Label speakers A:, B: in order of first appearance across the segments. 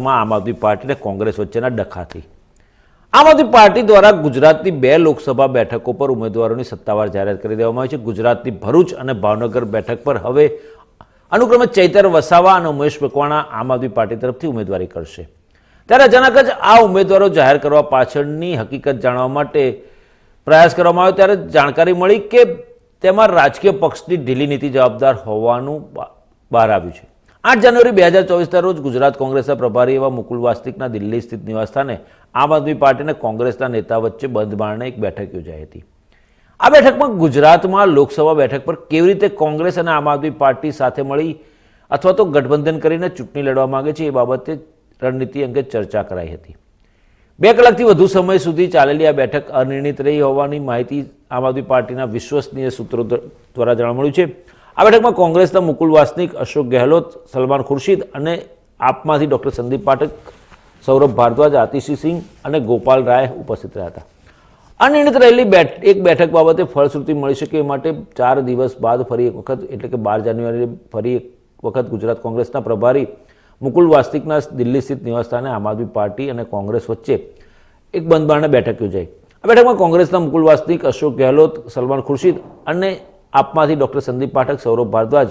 A: માં આમ આદમી પાર્ટી અને કોંગ્રેસ વચ્ચેના ડખાથી. આમ આદમી પાર્ટી દ્વારા ગુજરાતની બે લોકસભા બેઠકો પર ઉમેદવારોની સત્તાવાર જાહેરાત કરી દેવામાં આવી છે. ગુજરાતની ભરૂચ અને ભાવનગર બેઠક પર હવે અનુક્રમે ચૈતર વસાવા અને ઉમેશ મકવાણા આમ આદમી પાર્ટી તરફથી ઉમેદવારી કરશે. ત્યારે અચાનક જ આ ઉમેદવારો જાહેર કરવા પાછળની હકીકત જાણવા માટે પ્રયાસ કરવામાં આવ્યો. ત્યારે જાણકારી મળી કે તેમાં રાજકીય પક્ષની ઢીલી નીતિ જવાબદાર હોવાનું બહાર આવ્યું છે. આઠ જાન્યુઆરી બે હજાર ચોવીસના રોજ ગુજરાત કોંગ્રેસના પ્રભારી એવા મુકુલ વાસ્તિકના દિલ્હી સ્થિત નિવાસસ્થાને આમ આદમી પાર્ટી અને કોંગ્રેસના નેતા વચ્ચે બંધ બારણે એક બેઠક યોજાઈ હતી. આ બેઠકમાં ગુજરાતમાં લોકસભા બેઠક પર કેવી રીતે કોંગ્રેસ અને આમ આદમી પાર્ટી સાથે મળી અથવા તો ગઠબંધન કરીને ચૂંટણી લડવા માંગે છે એ બાબતે રણનીતિ અંગે ચર્ચા કરાઈ હતી. બે કલાકથી વધુ સમય સુધી ચાલેલી આ બેઠક અનિર્ણિત રહી હોવાની માહિતી આમ આદમી પાર્ટીના વિશ્વસનીય સૂત્રો દ્વારા જાણવા મળ્યું છે. આ બેઠકમાં કોંગ્રેસના મુકુલ વાસનિક અશોક ગેહલોત, સલમાન ખુરશીદ અને આપમાંથી ડૉક્ટર સંદીપ પાઠક, સૌરભ ભારદ્વાજ, આતિશી સિંહ અને ગોપાલ રાય ઉપસ્થિત રહ્યા હતા. અનિર્ણિત રહેલી બેઠ, એક બેઠક બાબતે ફળશ્રુતિ મળી શકે એ માટે ચાર દિવસ બાદ ફરી એક વખત, એટલે કે બાર જાન્યુઆરીએ ફરી એક વખત ગુજરાત કોંગ્રેસના પ્રભારી, મુકુલ વાસ્તિકના દિલ્હી સ્થિત નિવાસસ્થાને આમ આદમી પાર્ટી અને કોંગ્રેસ વચ્ચે એક બંધબારણે બેઠક યોજાઈ. આ બેઠકમાં કોંગ્રેસના મુકુલ વાસ્તિક અશોક ગેહલોત, સલમાન ખુરશીદ અને આપમાંથી ડૉક્ટર સંદીપ પાઠક, સૌરભ ભારદ્વાજ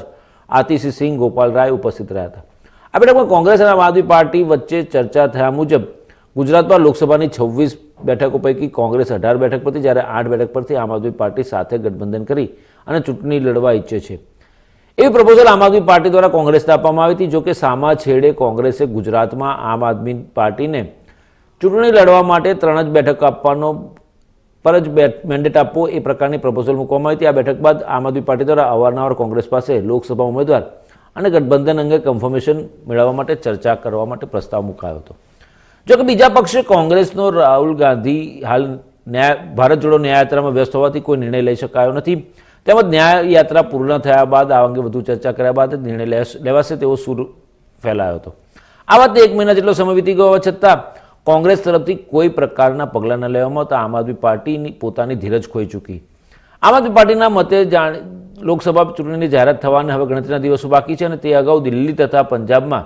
A: આતિશી સિંહ, ગોપાલ રાય ઉપસ્થિત રહ્યા હતા. આ બેઠકમાં કોંગ્રેસ અને આમ આદમી પાર્ટી વચ્ચે ચર્ચા થયા મુજબ ગુજરાતમાં લોકસભાની છવ્વીસ બેઠકો પૈકી કોંગ્રેસ અઢાર બેઠક પરથી, જ્યારે આઠ બેઠક પરથી આમ આદમી પાર્ટી સાથે ગઠબંધન કરી અને ચૂંટણી લડવા ઈચ્છે છે. એવી પ્રપોઝલ આમ આદમી પાર્ટી દ્વારા કોંગ્રેસને આપવામાં આવી હતી જોકે સામા છેડે કોંગ્રેસે ગુજરાતમાં આમ આદમી પાર્ટીને ચૂંટણી લડવા માટે ત્રણ જ બેઠક આપવાનો પર જ મેન્ડેટ આપવો એ પ્રકારની પ્રપોઝલ મૂકવામાં આવી હતી. આ બેઠક બાદ આમ આદમી પાર્ટી દ્વારા અવારનવાર કોંગ્રેસ પાસે લોકસભા ઉમેદવાર અને ગઠબંધન અંગે કન્ફર્મેશન મેળવવા માટે ચર્ચા કરવા માટે પ્રસ્તાવ મુકાયો હતો. જો કે બીજા પક્ષે કોંગ્રેસનો રાહુલ ગાંધી હાલ ન્યાય, ભારત જોડો ન્યાયયાત્રામાં વ્યસ્ત હોવાથી કોઈ નિર્ણય લઈ શકાયો નથી. તેમજ ન્યાય યાત્રા પૂર્ણ થયા બાદ આ અંગે વધુ ચર્ચા કર્યા બાદ જ નિર્ણય લેવાશે તેવો સૂર ફેલાયો હતો. આ વાત એક મહિના જેટલો સમય વીતી ગયો હોવા છતાં કોંગ્રેસ તરફથી કોઈ પ્રકારના પગલાં ન લેવામાં આવતા. આમ આદમી પાર્ટીની પોતાની ધીરજ ખોઈ ચૂકી. આમ આદમી પાર્ટીના મતે જાણ લોકસભા ચૂંટણીની જાહેરાત થવાને હવે ગણતરીના દિવસો બાકી છે અને તે અગાઉ દિલ્હી તથા પંજાબમાં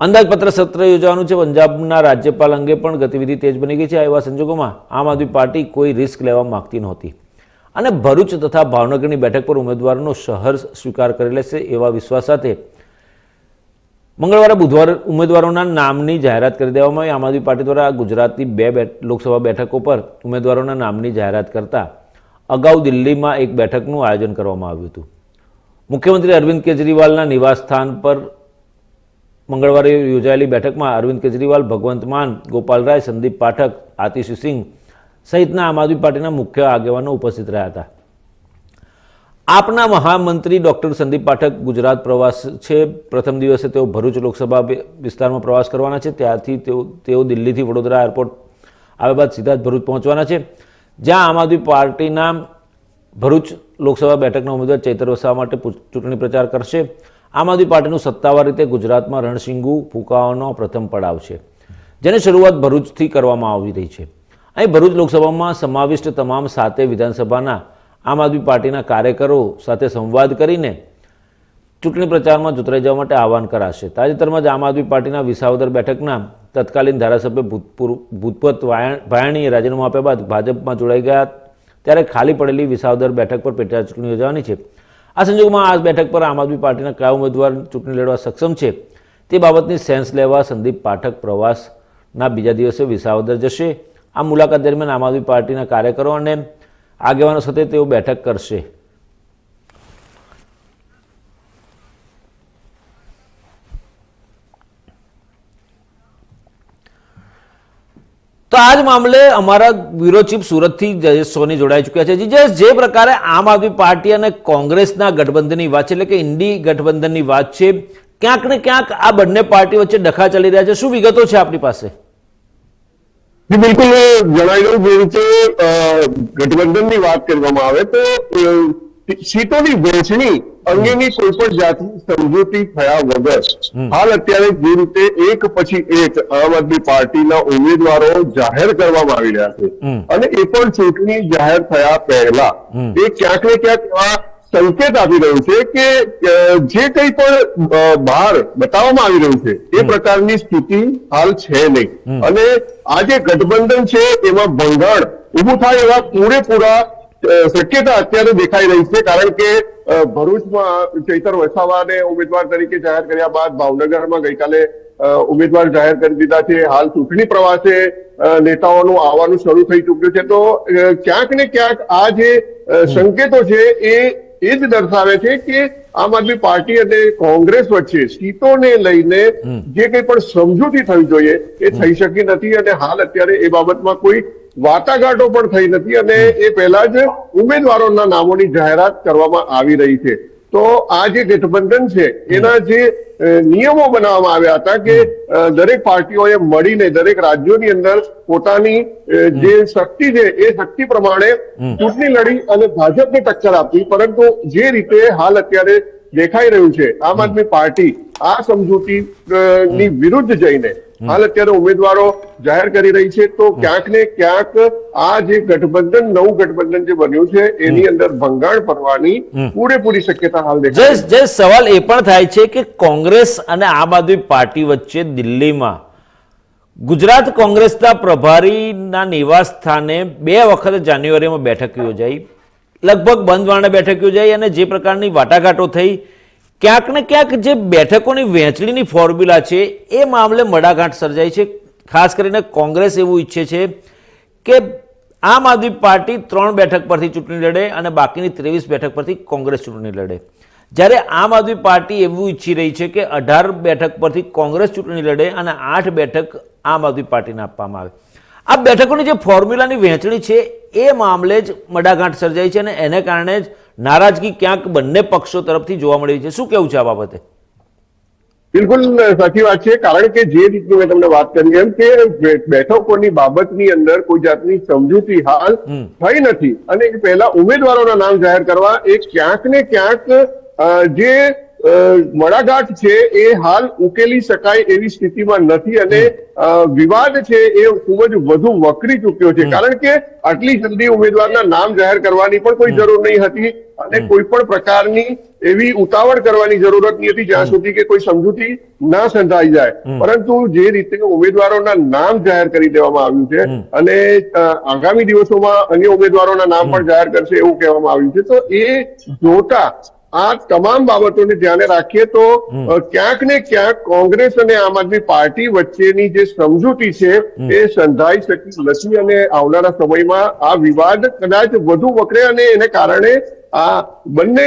A: અંદાજપત્ર સત્ર યોજવાનું છે. પંજાબના રાજ્યપાલ અંગે પણ ગતિવિધિ તેજ બની ગઈ છે. એવા સંજોગોમાં આમ આદમી પાર્ટી કોઈ રિસ્ક લેવા માંગતી નહોતી. અને ભરૂચ તથા ભાવનગરની બેઠક પર ઉમેદવારનો શહર સ્વીકાર કરી લેશે એવા વિશ્વાસ સાથે મંગળવારે બુધવારે ઉમેદવારોના નામની જાહેરાત કરી દેવામાં આવી. આમ આદમી પાર્ટી દ્વારા ગુજરાતની બે લોકસભા બેઠકો પર ઉમેદવારોના નામની જાહેરાત કરતા અગાઉ દિલ્હીમાં એક બેઠકનું આયોજન કરવામાં આવ્યું હતું. મુખ્યમંત્રી અરવિંદ કેજરીવાલના નિવાસસ્થાન પર મંગળવારે યોજાયેલી બેઠકમાં અરવિંદ કેજરીવાલ, ભગવંત માન, ગોપાલ રાય, સંદીપ પાઠક, આતિશી સિંહ સહિતના આમ આદમી પાર્ટીના મુખ્ય આગેવાનો ઉપસ્થિત રહ્યા હતા. આપના મહામંત્રી ડૉક્ટર સંદીપ પાઠક ગુજરાત પ્રવાસ છે. પ્રથમ દિવસે તેઓ ભરૂચ લોકસભા વિસ્તારમાં પ્રવાસ કરવાના છે. ત્યારથી તેઓ તેઓ દિલ્હીથી વડોદરા એરપોર્ટ આવ્યા બાદ સીધા જ ભરૂચ પહોંચવાના છે. જ્યાં આમ આદમી પાર્ટીના ભરૂચ લોકસભા બેઠકના ઉમેદવાર ચૈતર વસાવા માટે ચૂંટણી પ્રચાર કરશે. આમ આદમી પાર્ટીનું સત્તાવાર રીતે ગુજરાતમાં રણસિંગુ ફૂંકાવાનો પ્રથમ પડાવ છે. જેની શરૂઆત ભરૂચથી કરવામાં આવી રહી છે. અહીં ભરૂચ લોકસભામાં સમાવિષ્ટ તમામ સાતે વિધાનસભાના આમ આદમી પાર્ટીના કાર્યકરો સાથે સંવાદ કરીને ચૂંટણી પ્રચારમાં જોતરાઈ જવા માટે આહવાન કરાશે. તાજેતરમાં જ આમ આદમી પાર્ટીના વિસાવદર બેઠકના તત્કાલીન ધારાસભ્ય ભૂતપૂર્વ ભૂતપત વાયા- ભાયાણીએ રાજીનામું આપ્યા બાદ ભાજપમાં જોડાઈ ગયા ત્યારે ખાલી પડેલી વિસાવદર બેઠક પર પેટા ચૂંટણી યોજવાની છે. આ સંજોગોમાં આ બેઠક પર આમ આદમી પાર્ટીના કયા ઉમેદવાર ચૂંટણી લડવા સક્ષમ છે તે બાબતની સેન્સ લેવા સંદીપ પાઠક પ્રવાસના બીજા દિવસે વિસાવદર જશે. આ મુલાકાત દરમિયાન આમ આદમી પાર્ટીના કાર્યકરો અને આગેવાનો સાથે તેઓ બેઠક કરશે. તો આ જ મામલે અમારા બ્યુરો ચીફ સુરતથી જયેશ સોની જોડાઈ ચૂક્યા છે. જીજેશ જે પ્રકારે આમ આદમી પાર્ટી અને કોંગ્રેસના ગઠબંધનની વાત છે, એટલે કે ઇન્ડી ગઠબંધનની વાત છે, ક્યાંક ને ક્યાંક આ બંને પાર્ટી વચ્ચે ડખા ચાલી રહ્યા છે. શું વિગતો છે આપણી પાસે?
B: જી બિલકુલ જણાવી દઉં જે રીતે ગઠબંધનની વાત કરવામાં આવે તો સીટોની વહેંચણી અંગેની કોઈ પણ જાતની સમજૂતી થયા વગર હાલ અત્યારે જે રીતે એક પછી એક આમ આદમી પાર્ટીના ઉમેદવારો જાહેર કરવામાં આવી રહ્યા છે અને એ પણ ચૂંટણી જાહેર થયા પહેલા એ ક્યાંક ને ક્યાંક સંકેત આપી રહ્યું છે કે જે કંઈ પણ બહાર બતાવવામાં આવી રહ્યું છે એ પ્રકારની સ્થિતિ હાલ છે નહીં. અને આ જે ગઠબંધન છે એમાં ભંગાણ ઊભું થાય એવા પૂરેપૂરા શક્યતા અત્યારે દેખાઈ રહી છે કારણ કે ભરૂચમાં ચૈતર વસાવાને ઉમેદવાર તરીકે જાહેર કર્યા બાદ ભાવનગરમાં ગઈકાલે ઉમેદવાર જાહેર કરી દીધા છે. હાલ ચૂંટણી પ્રવાસે નેતાઓનું આવવાનું શરૂ થઈ ચૂક્યું છે. તો ક્યાંક ને ક્યાંક આ જે સંકેતો છે એ એ જ દર્શાવે છે કે આમ આદમી પાર્ટી અને કોંગ્રેસ વચ્ચે સીટોને લઈને જે કંઈ પણ સમજૂતી થવી જોઈએ એ થઈ શકી નથી અને હાલ અત્યારે એ બાબતમાં કોઈ વાટાઘાટો પણ થઈ નથી અને એ પહેલા જ ઉમેદવારોના નામોની જાહેરાત કરવામાં આવી રહી છે. તો આ જે ગઠબંધન છે એના જે નિયમો બનાવવામાં આવ્યા હતા કે દરેક પાર્ટીઓએ મળીને દરેક રાજ્યોની અંદર પોતાની જે શક્તિ છે એ શક્તિ પ્રમાણે ચૂંટણી લડી અને ભાજપને ટક્કર આપી. પરંતુ જે રીતે હાલ અત્યારે દેખાઈ રહ્યું છે આમ આદમી પાર્ટી આ સમજૂતી ની વિરુદ્ધ જઈને હાલ અત્યારે ઉમેદવારો જાહેર કરી રહી છે. તો ક્યાંક ને ક્યાંક આ જે ગઠબંધન નવું ગઠબંધન જે બન્યું છે એની અંદર ભંગાણ પડવાની પૂરેપૂરી શક્યતા હાલ દેખાય
A: જય સવાલ એ પણ થાય છે કે કોંગ્રેસ અને આમ આદમી પાર્ટી વચ્ચે દિલ્હીમાં ગુજરાત કોંગ્રેસના પ્રભારીના નિવાસ સ્થાને બે વખત જાન્યુઆરીમાં બેઠક યોજાઈ. લગભગ બંધ વાણે બેઠક યોજાઈ અને જે પ્રકારની વાટાઘાટો થઈ ક્યાંક ને ક્યાંક જે બેઠકોની વહેંચણીની ફોર્મ્યુલા છે, એ મામલે મડાગાંઠ સર્જાઈ છે. ખાસ કરીને કોંગ્રેસ એવું ઈચ્છે છે કે આમ આદમી પાર્ટી ત્રણ બેઠક પરથી ચૂંટણી લડે અને બાકીની ત્રેવીસ બેઠક પરથી કોંગ્રેસ ચૂંટણી લડે. જ્યારે આમ આદમી પાર્ટી એવું ઈચ્છી રહી છે કે અઢાર બેઠક પરથી કોંગ્રેસ ચૂંટણી લડે અને આઠ બેઠક આમ આદમી પાર્ટીને આપવામાં આવે. આ બેઠકોની જે ફોર્મ્યુલાની વહેંચણી છે, એ મામલે જ મડાગાંઠ સર્જાઈ છે અને એને કારણે જ નારાજગી ક્યાંક બંને પક્ષો તરફથી જોવા મળી છે. શું કેવું છે આ બાબતે?
B: બિલકુલ સાચી વાત છે. કારણ કે જે રીતની મેં તમને વાત કરી એમ કે બેઠકોની બાબતની અંદર કોઈ જાતની સમજૂતી હાલ થઈ નથી. અને પહેલા ઉમેદવારોના નામ જાહેર કરવા એ ક્યાંક ને ક્યાંક જે મડાગાંઠ છે એ હાલ ઉકેલી શકાય એવી સ્થિતિમાં નથી અને વિવાદ છે એ ખૂબ જ વધુ વકરી ચૂક્યો છે. કારણ કે આટલી જલ્દી ઉમેદવારના નામ જાહેર કરવાની પણ કોઈ જરૂર નહીં હતી અને કોઈ પણ પ્રકારની એવી ઉતાવળ કરવાની જરૂરત નહીં હતી જ્યાં સુધી કે કોઈ સમજૂતી ના સંધાઈ જાય. પરંતુ જે રીતે ઉમેદવારોના નામ જાહેર કરી દેવામાં આવ્યું છે અને આગામી દિવસોમાં અન્ય ઉમેદવારોના નામ પણ જાહેર કરશે એવું કહેવામાં આવ્યું છે. તો એ જોતા આ તમામ બાબતોને ધ્યાને રાખીએ તો ક્યાંક ને ક્યાંક કોંગ્રેસ અને આમ આદમી પાર્ટી વચ્ચેની જે સમજૂતી છે એ સંધાઈ શકી. નથી અને આવનારા સમયમાં આ વિવાદ કદાચ વધુ વકરે અને એને કારણે આ બંને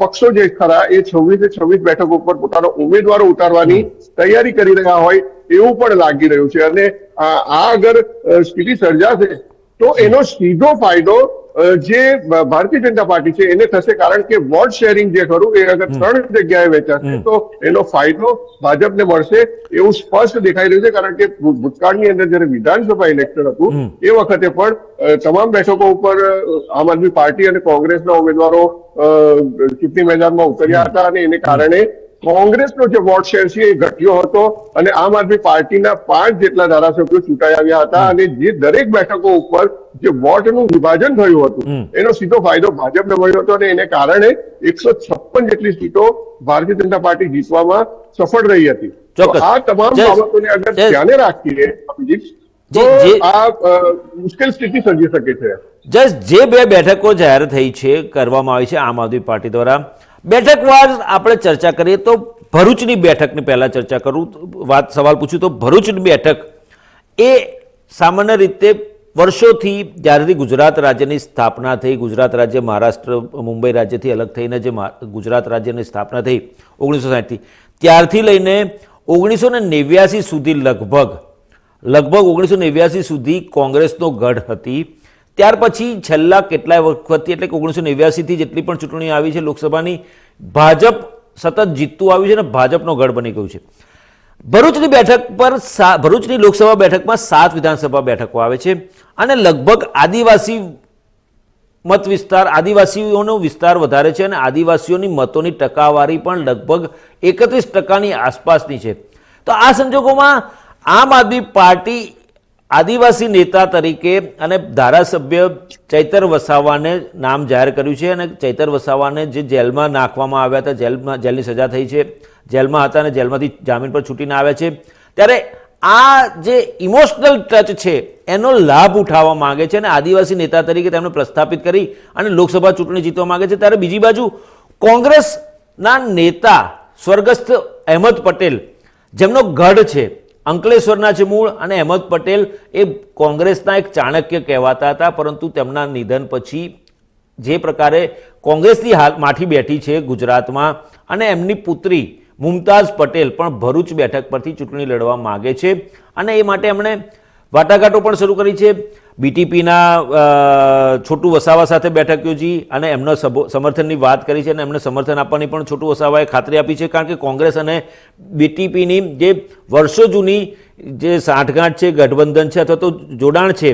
B: પક્ષો જે ખરા એ છવ્વીસે છવ્વીસ બેઠકો ઉપર પોતાનો ઉમેદવારો ઉતારવાની તૈયારી કરી રહ્યા હોય એવું પણ લાગી રહ્યું છે. અને આ અગર સ્થિતિ સર્જાશે તો એનો સીધો ફાયદો જે ભારતીય જનતા પાર્ટી છે એને થશે કારણ કે વોટ શેરિંગ જે ખરું એ અગર ત્રણ જગ્યાએ વેચાશે તો એનો ફાયદો ભાજપને મળશે એવું સ્પષ્ટ દેખાઈ રહ્યું છે કારણ કે ભૂતકાળની અંદર જયારે વિધાનસભા ઇલેક્શન હતું એ વખતે પણ તમામ બેઠકો ઉપર આમ આદમી પાર્ટી અને કોંગ્રેસના ઉમેદવારો ચૂંટણી મેદાનમાં ઉતર્યા હતા અને એને કારણે કોંગ્રેસનો જે વોટ શેર છે એ ઘટ્યો હતો અને આમ આદમી પાર્ટીના પાંચ જેટલા ધારાસભ્યો ચૂંટાઈ આવ્યા હતા અને જે દરેક બેઠકો ઉપર જે વોટનું વિભાજન થયું હતું એનો સીધો ફાયદો ભાજપને મળ્યો હતો અને એને કારણે એકસો છપ્પન જેટલી સીટો ભારતીય જનતા પાર્ટી જીતવામાં સફળ રહી હતી. આ તમામ બાબતોને અગર ધ્યાને રાખીએ અભિજીત, તો આ મુશ્કેલ સ્થિતિ સર્જી શકે છે.
A: જસ્ટ જે બે બેઠકો જાહેર થઈ છે કરવામાં આવી છે આમ આદમી પાર્ટી દ્વારા બેઠકવાર આપણે ચર્ચા કરીએ તો ભરૂચની બેઠકની પહેલાં ચર્ચા કરું, વાત, સવાલ પૂછ્યું તો ભરૂચની બેઠક એ સામાન્ય રીતે વર્ષોથી જ્યારથી ગુજરાત રાજ્યની સ્થાપના થઈ, ગુજરાત રાજ્ય મહારાષ્ટ્ર, મુંબઈ રાજ્યથી અલગ થઈને જે ગુજરાત રાજ્યની સ્થાપના થઈ ઓગણીસો સાઠથી ત્યારથી લઈને ઓગણીસો ને નેવ્યાસી સુધી લગભગ લગભગ ઓગણીસો નેવ્યાસી સુધી કોંગ્રેસનો ગઢ હતી. ત્યાર પછી છેલ્લા કેટલાય વખતથી, એટલે કે ઓગણીસો નેવ્યાસીથી જેટલી પણ ચૂંટણી આવી છે લોકસભાની, ભાજપ સતત જીતતું આવ્યું છે અને ભાજપનો ગઢ બની ગયું છે. ભરૂચની બેઠક પર ભરૂચની લોકસભા બેઠકમાં સાત વિધાનસભા બેઠકો આવે છે અને લગભગ આદિવાસી મત વિસ્તાર, આદિવાસીઓનો વિસ્તાર વધારે છે અને આદિવાસીઓની મતોની ટકાવારી પણ લગભગ એકત્રીસ ટકાની આસપાસની છે. તો આ સંજોગોમાં આમ આદમી પાર્ટી આદિવાસી નેતા તરીકે અને ધારાસભ્ય ચૈતર વસાવાને નામ જાહેર કર્યું છે અને ચૈતર વસાવાને જે જેલમાં નાખવામાં આવ્યા હતા, જેલમાં જેલની સજા થઈ છે, જેલમાં હતા અને જેલમાંથી જામીન પર છૂટીને આવ્યા છે. ત્યારે આ જે ઇમોશનલ ટચ છે, એનો લાભ ઉઠાવવા માંગે છે અને આદિવાસી નેતા તરીકે તેમને પ્રસ્થાપિત કરી અને લોકસભા ચૂંટણી જીતવા માંગે છે. ત્યારે બીજી બાજુ કોંગ્રેસના નેતા સ્વર્ગસ્થ અહેમદ પટેલ, જેમનો ગઢ છે અંકલેશ્વરના છે મૂળ અને અહેમદ પટેલ એ કોંગ્રેસના એક ચાણક્ય કહેવાતા હતા, પરંતુ તેમના નિધન પછી જે પ્રકારે કોંગ્રેસની હાલ માઠી બેઠી છે ગુજરાતમાં અને એમની પુત્રી મુમતાઝ પટેલ પણ ભરૂચ બેઠક પરથી ચૂંટણી લડવા માગે છે અને એ માટે એમણે વાટાઘાટો પણ શરૂ કરી છે. બીટીપીના છોટું વસાવા સાથે બેઠક યોજી અને એમનો સમર્થનની વાત કરી છે અને એમને સમર્થન આપવાની પણ છોટું વસાવાએ ખાતરી આપી છે કારણ કે કોંગ્રેસ અને બીટીપીની જે વર્ષો જૂની જે સાંઠગાંઠ છે, ગઠબંધન છે અથવા તો જોડાણ છે,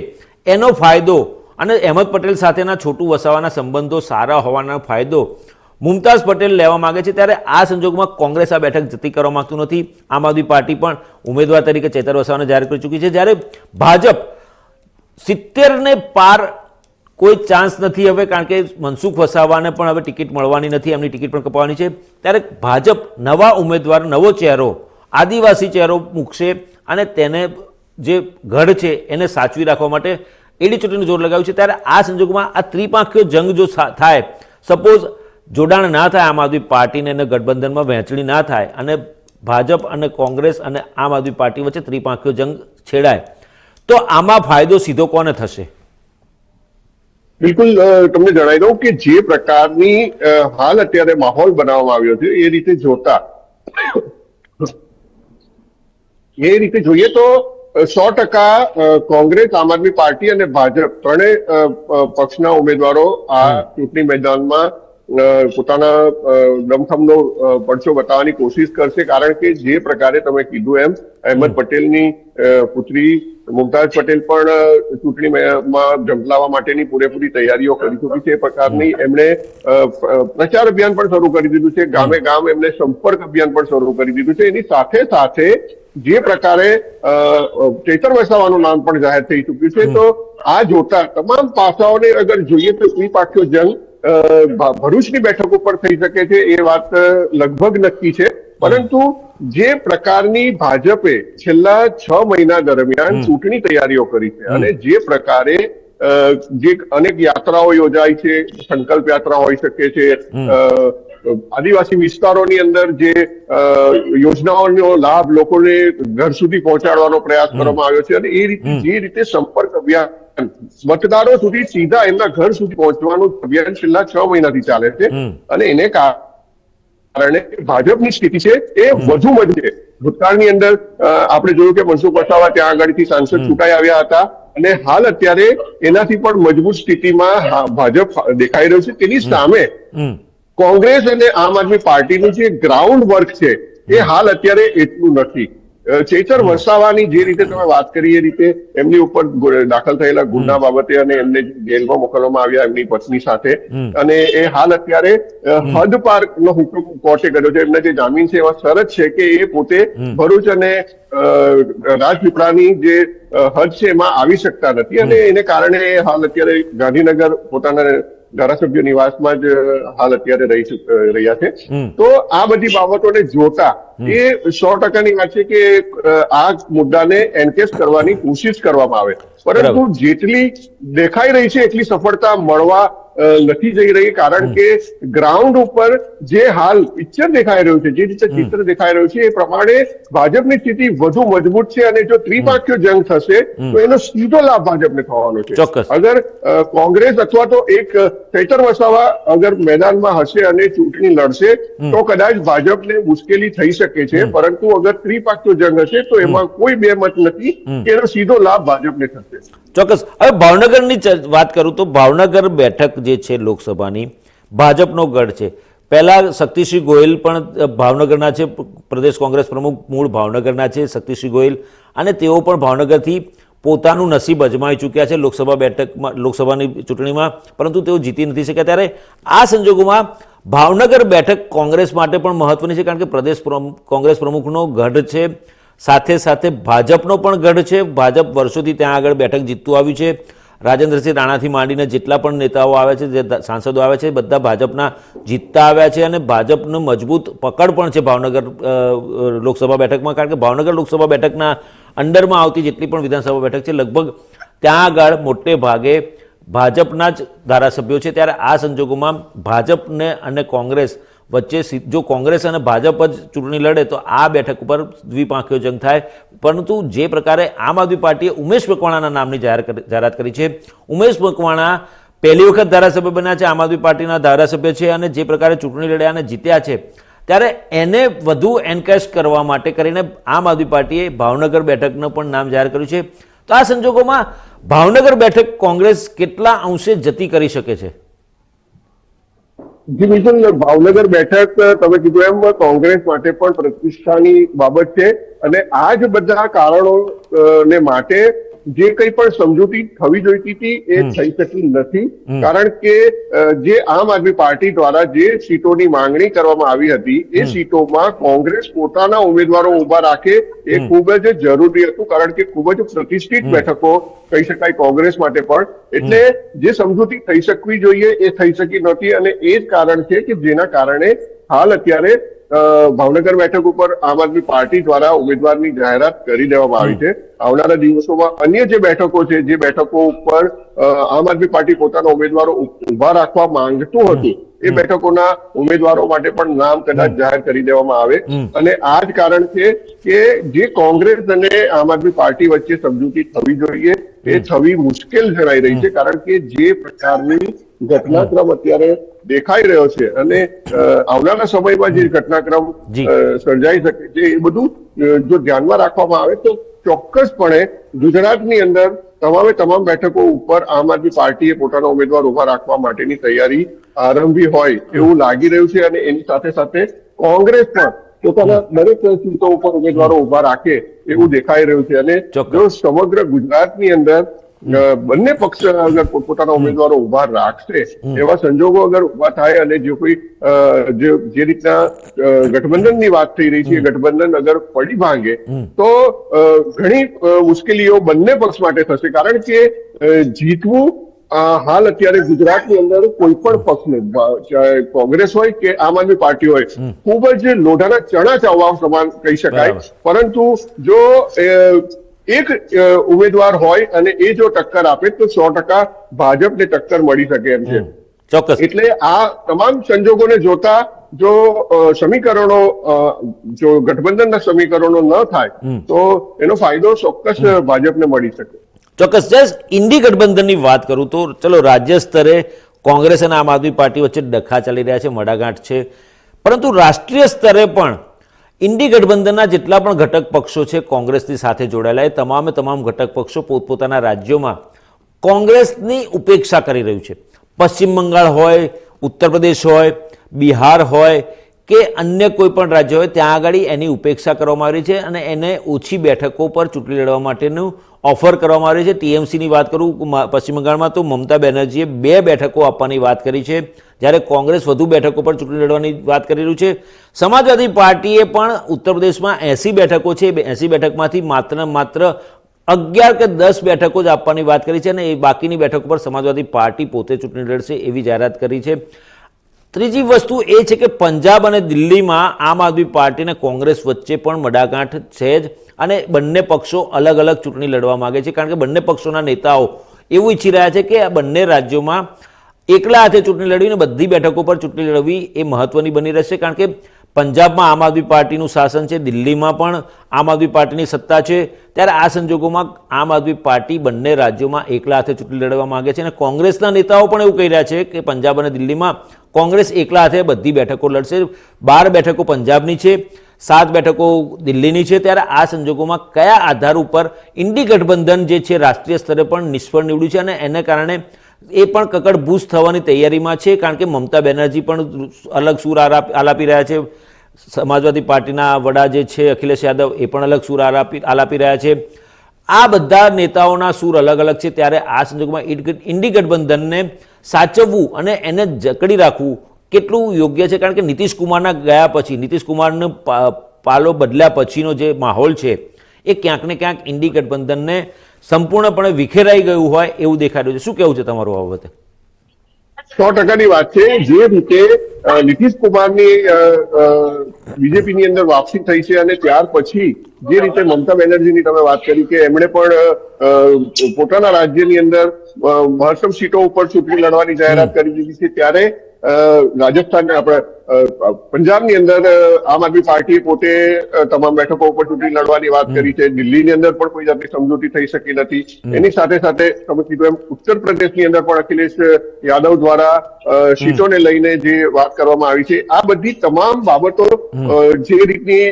A: એનો ફાયદો અને અહેમદ પટેલ સાથેના છોટું વસાવાના સંબંધો સારા હોવાનો ફાયદો મુમતાઝ પટેલ લેવા માંગે છે ત્યારે આ સંજોગોમાં કોંગ્રેસ આ બેઠક જતી કરવા માંગતું નથી. આમ આદમી પાર્ટી પણ ઉમેદવાર તરીકે ચેતર વસાવાને જાહેર કરી ચૂકી છે. જ્યારે ભાજપ સિત્તેરને પાર કોઈ ચાન્સ નથી હવે, કારણ કે મનસુખ વસાવાને પણ હવે ટિકિટ મળવાની નથી, એમની ટિકિટ પણ કપાવવાની છે. ત્યારે ભાજપ નવા ઉમેદવાર, નવો ચહેરો, આદિવાસી ચહેરો મૂકશે અને તેને જે ગઢ છે એને સાચવી રાખવા માટે એડી ચૂંટણીનું જોર લગાવ્યું છે. ત્યારે આ સંજોગોમાં આ ત્રિપાંખીય જંગ જો થાય સપોઝ જોડાણ ના થાય આમ આદમી પાર્ટીને અને ગઠબંધનમાં વહેંચણી ના થાય અને ભાજપ અને કોંગ્રેસ અને આમ આદમી પાર્ટી વચ્ચે ત્રિપાંખીય જંગ છેડાય તો આમાં ફાયદો સીધો કોને થશે?
B: બિલકુલ તમને જણાવી દઉં કે જે પ્રકારની હાલ અત્યારે માહોલ બનાવવામાં આવ્યો છે એ રીતે જોતા એ રીતે જોઈએ તો સો ટકા કોંગ્રેસ આમ આદમી પાર્ટી અને ભાજપ ત્રણેય પક્ષના ઉમેદવારો આ ચૂંટણી મેદાનમાં પોતાના અ, પડછો બતાવવાની કોશિશ કરશે કારણ કે જે પ્રકારે તમે કીધું એમ અહેમદ પટેલની પુત્રી મુમતાજ પટેલ પણ ચૂંટણીમાં ઝંપલાવવા માટેની પૂરેપૂરી તૈયારીઓ કરી ચૂકી છે. એ પ્રકારની એમણે પ્રચાર અભિયાન પણ શરૂ કરી દીધું છે. ગામે ગામ એમણે સંપર્ક અભિયાન પણ શરૂ કરી દીધું છે. એની સાથે સાથે જે પ્રકારે અ, વસાવાનું નામ પણ જાહેર થઈ ચૂક્યું છે. તો આ જોતા તમામ પાસાઓને અગર જોઈએ તો ત્રિપાખ્યો જંગ ભરૂચની બેઠક ઉપર થઈ શકે છે એ વાત લગભગ નક્કી છે. પરંતુ જે પ્રકારની ભાજપે છેલ્લા છ મહિના દરમિયાન ચૂંટણી તૈયારીઓ કરી છે અને જે પ્રકારે જે અનેક યાત્રાઓ યોજાય છે સંકલ્પ યાત્રા હોઈ શકે છે આદિવાસી વિસ્તારોની અંદર જે યોજનાઓનો લાભ લોકોને ઘર સુધી પહોંચાડવાનો પ્રયાસ કરવામાં આવ્યો છે અને એ રીતે જે રીતે સંપર્ક અભિયાન મતદારો સુધી સીધા એમના ઘર સુધી પહોંચવાનું અભિયાન છેલ્લા છ મહિનાથી ચાલે છે. અને એને કારણે ભાજપની સ્થિતિ છે એ વધુ મજબૂત છે. ભૂતકાળની અંદર આપણે જોયું કે મનસુખ વસાવા ત્યાં આગળથી સાંસદ ચૂંટાઈ આવ્યા હતા. અને હાલ અત્યારે એનાથી પણ મજબૂત સ્થિતિમાં ભાજપ દેખાઈ રહ્યું છે. તેની સામે કોંગ્રેસ અને આમ આદમી પાર્ટીનું જે ગ્રાઉન્ડ વર્ક છે એ હાલ અત્યારે એટલું નથી. ચેતર વસાવાની જે રીતે તમે વાત કરી એ રીતે એમની ઉપર દાખલ થયેલા ગુના બાબતે અને એમને જેલમાં મોકલવામાં આવ્યા એમની પત્ની સાથે. અને એ હાલ અત્યારે હદ પાર નો હુકમ કોર્ટે કર્યો છે. એમને જે જામીન છે એવા શરત છે કે એ પોતે ભરૂચ અને રાજપીપળાની જે હદ છે એમાં આવી શકતા નથી. અને એને કારણે હાલ અત્યારે ગાંધીનગર પોતાના ધારાસભ્ય નિવાસમાં જ હાલ અત્યારે રહી રહ્યા છે. તો આ બધી બાબતોને જોતા એ સો ટકાની વાત છે કે આ મુદ્દાને એન્કેસ કરવાની કોશિશ કરવામાં આવે. પરંતુ જેટલી દેખાઈ રહી છે એટલી સફળતા મળવા નથી જઈ રહી કારણ કે ગ્રાઉન્ડ ઉપર જે હાલ પિક્ચર દેખાઈ રહ્યું છે જે રીતે ચિત્ર દેખાઈ રહ્યું છે એ પ્રમાણે ભાજપની સ્થિતિ વધુ મજબૂત છે અને જો ત્રિપાક્ષીય જંગ થશે તો એનો સીધો લાભ ભાજપને થવાનો છે. અગર કોંગ્રેસ અથવા તો એક ફેટર વસાવા અગર મેદાનમાં હશે અને ચૂંટણી લડશે તો કદાચ ભાજપને મુશ્કેલી થઈ શકે છે. પરંતુ અગર ત્રિપાક્ષીય જંગ હશે તો એમાં કોઈ બે મત નથી કે એનો સીધો લાભ ભાજપને થશે.
A: ચોક્કસ. હવે ભાવનગરની વાત કરું તો ભાવનગર બેઠક જે છે લોકસભાની, ભાજપનો ગઢ છે. પહેલાં શક્તિસિંહ ગોયલ પણ ભાવનગરના છે પ્રદેશ કોંગ્રેસ પ્રમુખ મૂળ ભાવનગરના છે શક્તિસિંહ ગોયલ. અને તેઓ પણ ભાવનગરથી પોતાનું નસીબ અજમાઈ ચૂક્યા છે લોકસભા બેઠકમાં, લોકસભાની ચૂંટણીમાં. પરંતુ તેઓ જીતી નથી શક્યા. ત્યારે આ સંજોગોમાં ભાવનગર બેઠક કોંગ્રેસ માટે પણ મહત્વની છે, કારણ કે પ્રદેશ કોંગ્રેસ પ્રમુખનો ગઢ છે. સાથે સાથે ભાજપનો પણ ગઢ છે. ભાજપ વર્ષોથી ત્યાં આગળ બેઠક જીતતું આવ્યું છે. રાજેન્દ્રસિંહ રાણાથી માંડીને જેટલા પણ નેતાઓ આવે છે, જે સાંસદો આવે છે બધા ભાજપના જીતતા આવ્યા છે અને ભાજપનું મજબૂત પકડ પણ છે ભાવનગર લોકસભા બેઠકમાં. કારણ કે ભાવનગર લોકસભા બેઠકના અંડરમાં આવતી જેટલી પણ વિધાનસભા બેઠક છે, લગભગ ત્યાં આગળ મોટે ભાગે ભાજપના જ ધારાસભ્યો છે. ત્યારે આ સંજોગોમાં ભાજપને અને કોંગ્રેસ વચ્ચે જો કોંગ્રેસ અને ભાજપ જ ચૂંટણી લડે તો આ બેઠક ઉપર દ્વિપાંખીયો જંગ થાય. પરંતુ જે પ્રકારે આમ આદમી પાર્ટીએ ઉમેશ મકવાણાના નામની જાહેર જાહેરાત કરી છે, ઉમેશ મકવાણા પહેલી વખત ધારાસભ્ય બન્યા છે, આમ આદમી પાર્ટીના ધારાસભ્ય છે અને જે પ્રકારે ચૂંટણી લડ્યા અને જીત્યા છે, ત્યારે એને વધુ એન્કેશ કરવા માટે કરીને આમ આદમી પાર્ટીએ ભાવનગર બેઠકનું પણ નામ જાહેર કર્યું છે. તો આ સંજોગોમાં ભાવનગર બેઠક કોંગ્રેસ કેટલા અંશે જતી કરી શકે છે?
B: જી ભાવનગર બેઠક તમે કીધું એમ કોંગ્રેસ માટે પણ પ્રતિષ્ઠાની બાબત છે. અને આ જ બધા કારણો ને માટે જે કંઈ પણ સમજૂતી થવી જોઈતી હતી એ થઈ શકી નથી. કારણ કે જે આમ આદમી પાર્ટી દ્વારા જે સીટોની માંગણી કરવામાં આવી હતી એ સીટોમાં કોંગ્રેસ પોતાના ઉમેદવારો ઊભા રાખે એ ખૂબ જ જરૂરી હતું કારણ કે ખૂબ જ પ્રતિષ્ઠિત બેઠકો કહી શકાય કોંગ્રેસ માટે પણ. એટલે જે સમજૂતી થઈ શકવી જોઈએ એ થઈ શકી નહોતી અને એ જ કારણ છે કે જેના કારણે હાલ અત્યારે ભાવનગર બેઠક ઉપર આમ આદમી પાર્ટી દ્વારા ઉમેદવારની જાહેરાત કરી દેવામાં આવી છે. આવનારા દિવસોમાં અન્ય જે બેઠકો છે જે બેઠકો ઉપર આમ આદમી પાર્ટી પોતાના ઉમેદવારો ઊભા રાખવા માંગતું હતું એ બેઠકોના ઉમેદવારો માટે પણ નામ કદાચ જાહેર કરી દેવામાં આવે. અને આ જ કારણ છે કે જે કોંગ્રેસ અને આમ આદમી પાર્ટી વચ્ચે સમજૂતી થવી જોઈએ. એ થવી મુશ્કેલ જણાઈ રહી છે કારણ કે જે પ્રકારની ઘટનાક્રમ અત્યારે દેખાઈ રહ્યો છે અને આવનારા સમયમાં જે ઘટનાક્રમ સર્જાઈ શકે છે એ બધું જો ધ્યાનમાં રાખવામાં આવે તો ચોક્કસપણે ગુજરાતની અંદર તમામે તમામ બેઠકો ઉપર આમ આદમી પાર્ટીએ પોતાના ઉમેદવાર ઊભા રાખવા માટેની તૈયારી આરંભી હોય એવું લાગી રહ્યું છે અને એની સાથે સાથે કોંગ્રેસ પણ પોતાના દરેક સીટો ઉપર ઉમેદવારો ઊભા રાખે એવું દેખાઈ રહ્યું છે. અને જો સમગ્ર ગુજરાતની અંદર બંને પક્ષ અગર પોતપોતાના ઉમેદવારો ઊભા રાખશે એવા સંજોગો અગર ઊભા થાય અને જો કોઈ જે રીતના ગઠબંધનની વાત થઈ રહી છે ગઠબંધન અગર પડી ભાંગે તો ઘણી મુશ્કેલીઓ બંને પક્ષ માટે થશે. કારણ કે જીતવું હાલ અત્યારે ગુજરાતની અંદર કોઈ પણ પક્ષને ચાહે કોંગ્રેસ હોય કે આમ આદમી પાર્ટી હોય ખૂબ જ લોઢાના ચણા ચાવવા સમાન કહી શકાય. પરંતુ જો એક ઉમેદવાર હોય અને એ જો ટક્કર આપે તો સો ટકા ભાજપને ટક્કર મળી શકે એમ છે.
A: ચોક્કસ.
B: એટલે આ તમામ સંજોગોને જોતા જો સમીકરણો જો ગઠબંધનના સમીકરણો ન થાય તો એનો ફાયદો ચોક્કસ ભાજપને મળી શકે.
A: ચોક્કસ જસ્ટ ઇન્ડી ગઠબંધનની વાત કરું તો ચલો રાજ્ય સ્તરે કોંગ્રેસ અને આમ આદમી પાર્ટી વચ્ચે ડખા ચાલી રહ્યા છે, મડાગાંઠ છે. પરંતુ રાષ્ટ્રીય સ્તરે પણ ઇન્ડી ગઠબંધનના જેટલા પણ ઘટક પક્ષો છે, કોંગ્રેસની સાથે જોડાયેલા એ તમામે તમામ ઘટક પક્ષો પોતપોતાના રાજ્યોમાં કોંગ્રેસની ઉપેક્ષા કરી રહ્યું છે. પશ્ચિમ બંગાળ હોય, ઉત્તર પ્રદેશ હોય, બિહાર હોય કે અન્ય કોઈ પણ રાજ્ય હોય, ત્યાં આગળ એની ઉપેક્ષા કરવામાં આવી છે અને એને ઓછી બેઠકો પર ચૂંટણી લડવા માટેનું ઓફર કરવામાં આવી છે. ટીએમસીની વાત કરું પશ્ચિમ બંગાળમાં તો મમતા બેનર્જીએ બે બેઠકો આપવાની વાત કરી છે. જ્યારે કોંગ્રેસ વધુ બેઠકો પર ચૂંટણી લડવાની વાત કરી રહ્યું છે. સમાજવાદી પાર્ટીએ પણ ઉત્તર પ્રદેશમાં એંસી બેઠકો છે. એંસી બેઠકમાંથી માત્ર માત્ર અગિયાર કે દસ બેઠકો જ આપવાની વાત કરી છે અને એ બાકીની બેઠકો પર સમાજવાદી પાર્ટી પોતે ચૂંટણી લડશે એવી જાહેરાત કરી છે. ત્રીજી વસ્તુ એ છે કે પંજાબ અને દિલ્હીમાં આમ આદમી પાર્ટી અને કોંગ્રેસ વચ્ચે પણ મડાગાંઠ છે જ અને બંને પક્ષો અલગ અલગ ચૂંટણી લડવા માગે છે. કારણ કે બંને પક્ષોના નેતાઓ એવું ઈચ્છી રહ્યા છે કે આ બંને રાજ્યોમાં એકલા હાથે ચૂંટણી લડવી અને બધી બેઠકો પર ચૂંટણી લડવી એ મહત્વની બની રહેશે. કારણ કે પંજાબમાં આમ આદમી પાર્ટીનું શાસન છે, દિલ્હીમાં પણ આમ આદમી પાર્ટીની સત્તા છે, ત્યારે આ સંજોગોમાં આમ આદમી પાર્ટી બંને રાજ્યોમાં એકલા હાથે ચૂંટણી લડવા માગે છે અને કોંગ્રેસના નેતાઓ પણ એવું કહી રહ્યા છે કે પંજાબ અને દિલ્હીમાં કોંગ્રેસ એકલા હાથે બધી બેઠકો લડશે. બાર બેઠકો પંજાબની છે, સાત બેઠકો દિલ્હીની છે, ત્યારે આ સંજોગોમાં કયા આધાર ઉપર ઇન્ડી ગઠબંધન જે છે રાષ્ટ્રીય સ્તરે પણ નિષ્ફળ નીવડ્યું છે અને એને કારણે એ પણ કકડભૂસ થવાની તૈયારીમાં છે, કારણ કે મમતા બેનર્જી પણ અલગ સૂર આલાપી રહ્યા છે. સમાજવાદી પાર્ટીના વડા જે છે, અખિલેશ યાદવ, એ પણ અલગ સૂર આલાપી આલાપી રહ્યા છે. આ બધા નેતાઓના સૂર અલગ અલગ છે. ત્યારે આ સંજોગોમાં ઇન્ડી ગઠબંધનને સાચવવું અને એને જકડી રાખવું કેટલું યોગ્ય છે? કારણ કે નીતિશ કુમારના ગયા પછી, નીતિશ કુમારનો પાલો બદલ્યા પછીનો જે માહોલ છે, એ ક્યાંક ને ક્યાંક ઇન્ડી ગઠબંધનને સંપૂર્ણપણે વિખેરાઈ ગયું હોય એવું દેખાઈ રહ્યું છે. શું કેવું છે તમારું આ બાબતે?
B: સો ટકાની વાત છે. જે રીતે નીતિશ કુમારની બીજેપી ની અંદર વાપસી થઈ છે અને ત્યાર પછી જે રીતે મમતા બેનર્જીની તમે વાત કરી કે એમણે પણ પોતાના રાજ્યની અંદર મહત્તમ સીટો ઉપર ચૂંટણી લડવાની જાહેરાત કરી દીધી છે, ત્યારે રાજસ્થાન આપણે પંજાબની અંદર આમ આદમી પાર્ટીએ પોતે તમામ બેઠકો ઉપર ચૂંટણી લડવાની વાત કરી છે. દિલ્હીની અંદર પણ કોઈ જાતની સમજૂતી થઈ શકી નથી. એની સાથે સાથે તમે કીધું એમ ઉત્તર પ્રદેશની અંદર પણ અખિલેશ યાદવ દ્વારા સીટોને લઈને જે વાત કરવામાં આવી છે આ બધી તમામ બાબતો જે રીતની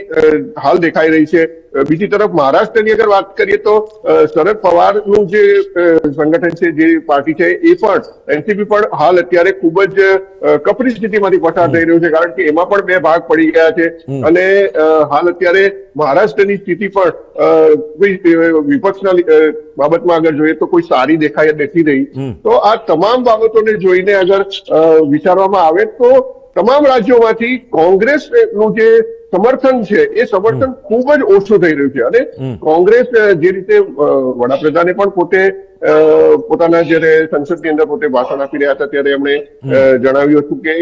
B: હાલ દેખાઈ રહી છે. બીજી તરફ મહારાષ્ટ્રની અગર વાત કરીએ તો શરદ પવારનું જે સંગઠન છે જે પાર્ટી છે એ પણ એનસીપી પણ હાલ અત્યારે ખૂબ જ કપરી સ્થિતિમાંથી પસાર થઈ રહ્યું છે. કારણ કે એમાં પણ બે ભાગ પડી ગયા છે. અને હાલ અત્યારે મહારાષ્ટ્રની સ્થિતિ પણ કોઈ વિપક્ષના બાબતમાં અગર જોઈએ તો કોઈ સારી દેખાય નથી રહી. તો આ તમામ બાબતોને જોઈને અગર વિચારવામાં આવે તો તમામ રાજ્યોમાંથી કોંગ્રેસનું જે સમર્થન છે એ સમર્થન ખૂબ જ ઓછું થઈ રહ્યું છે. અને કોંગ્રેસ જે રીતે વડાપ્રધાને પણ પોતે પોતાના જયારે સંસદની અંદર પોતે ભાષણ આપી રહ્યા હતા ત્યારે એમણે જણાવ્યું હતું કે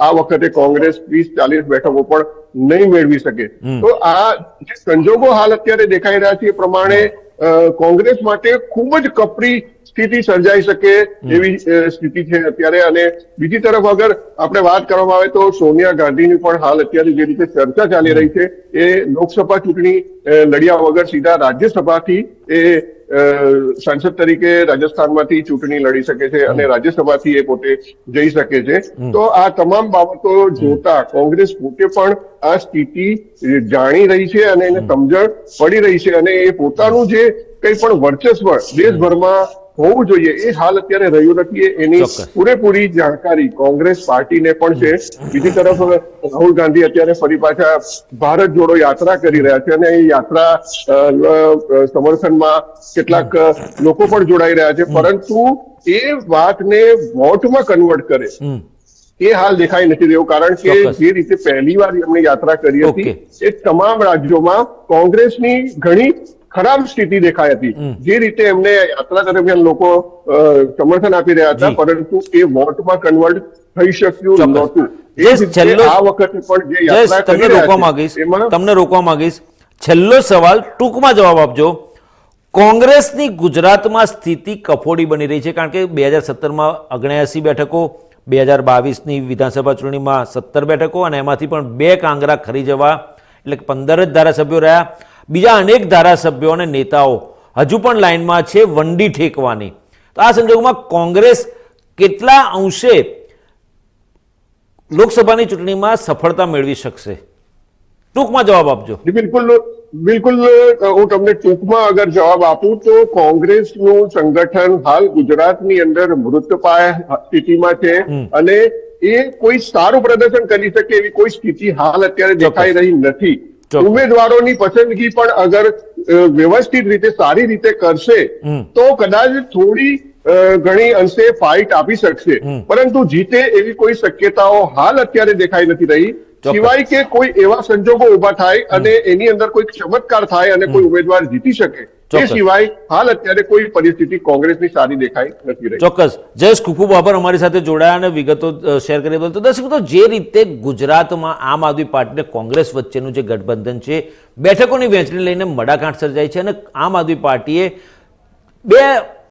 B: આ વખતે કોંગ્રેસ વીસ ચાલીસ બેઠકો પણ નહીં મેળવી શકે. તો આ જે સંજોગો હાલ અત્યારે દેખાઈ રહ્યા છે એ પ્રમાણે કોંગ્રેસ માટે ખૂબ જ કપરી સ્થિતિ સર્જાઈ શકે એવી સ્થિતિ છે અત્યારે. અને બીજી તરફ અગર આપણે વાત કરવામાં આવે તો સોનિયા ગાંધીની પણ હાલ અત્યારે જે રીતે ચર્ચા ચાલી રહી છે એ લોકસભા ચૂંટણી લડ્યા વગર સીધા રાજ્યસભાથી એ સાંસદ તરીકે રાજસ્થાનમાંથી ચૂંટણી લડી શકે છે અને રાજ્યસભાથી એ પોતે જઈ શકે છે. તો આ તમામ બાબતો જોતા કોંગ્રેસ પોતે પણ આ સ્થિતિ જાણી રહી છે અને એને સમજણ પડી રહી છે અને એ પોતાનું જે કંઈ પણ વર્ચસ્વ દેશભરમાં હોવું જોઈએ. એ હાલ અત્યારે રહ્યું નથી એની પૂરેપૂરી જાણકારી કોંગ્રેસ પાર્ટીને પણ છે. બીજી તરફ રાહુલ ગાંધી અત્યારે ફરી પાછા ભારત જોડો યાત્રા કરી રહ્યા છે અને એ યાત્રા સમર્થનમાં કેટલાક લોકો પણ જોડાઈ રહ્યા છે. પરંતુ એ વાતને વોટમાં કન્વર્ટ કરે. એ હાલ દેખાઈ નથી રહ્યો. કારણ કે જે રીતે પહેલી વાર એમણે યાત્રા કરી હતી એ તમામ રાજ્યોમાં કોંગ્રેસની ઘણી ખરાબ સ્થિતિ દેખાઈ હતી. જે રીતે એમને યાત્રા દરમિયાન લોકો સમર્થન આપી રહ્યા હતા પરંતુ એ વોટમાં કન્વર્ટ થઈ શક્યું નહોતું. એ
A: જયેશ,
B: જ રીતે
A: છેલ્લો-
B: આ વખતે પણ જે યાત્રા
A: તમને રોકવા માંગીશ. તમને રોકવા માંગીશ. છેલ્લો સવાલ ટૂંકમાં જવાબ આપજો. કોંગ્રેસની ગુજરાતમાં સ્થિતિ કફોડી બની રહી છે કારણ કે બે હજાર સત્તરમાં અગણ્યાસી બેઠકો બે હજાર બાવીસની વિધાનસભા ચૂંટણીમાં સત્તર બેઠકો અને એમાંથી પણ બે કાંગરા ખરી જવા એટલે પંદર જ ધારાસભ્યો રહ્યા. બીજા અનેક ધારાસભ્યો અને નેતાઓ હજુ પણ લાઇનમાં છે વંડી ઠેકવાની. તો આ સંજોગોમાં કોંગ્રેસ કેટલા અંશે લોકસભાની ચૂંટણીમાં સફળતા મેળવી શકશે? ટૂંકમાં જવાબ આપજો.
B: બિલકુલ બિલકુલ હું તમને ટૂંકમાં અગર જવાબ આપું તો કોંગ્રેસનું સંગઠન હાલ ગુજરાતની અંદર મૃતપાય સ્થિતિમાં છે અને એ કોઈ સારું પ્રદર્શન કરી શકે એવી કોઈ સ્થિતિ હાલ અત્યારે દેખાઈ રહી નથી. ઉમેદવારોની પસંદગી પણ અગર વ્યવસ્થિત રીતે સારી રીતે કરશે તો કદાચ થોડી ઘણી અંશે ફાઇટ આપી શકશે. પરંતુ જીતે એવી કોઈ શક્યતાઓ હાલ અત્યારે દેખાઈ નથી રહી. સિવાય કે કોઈ એવા સંજોગો ઊભા થાય અને એની અંદર કોઈ ચમત્કાર થાય અને કોઈ ઉમેદવાર જીતી શકે. સિવાય હાલ અત્યારે કોઈ પરિસ્થિતિ કોંગ્રેસની સારી દેખાઈ નથી રહી.
A: ચોક્કસ. જયેશ ખૂબ આભાર અમારી સાથે જોડાયા અને વિગતો શેર કરી બદલ. તો દર્શક જે રીતે ગુજરાતમાં આમ આદમી પાર્ટી કોંગ્રેસ વચ્ચેનું જે ગઠબંધન છે બેઠકોની વહેંચણી લઈને મડાકાંઠ સર્જાઈ છે અને આમ આદમી પાર્ટીએ બે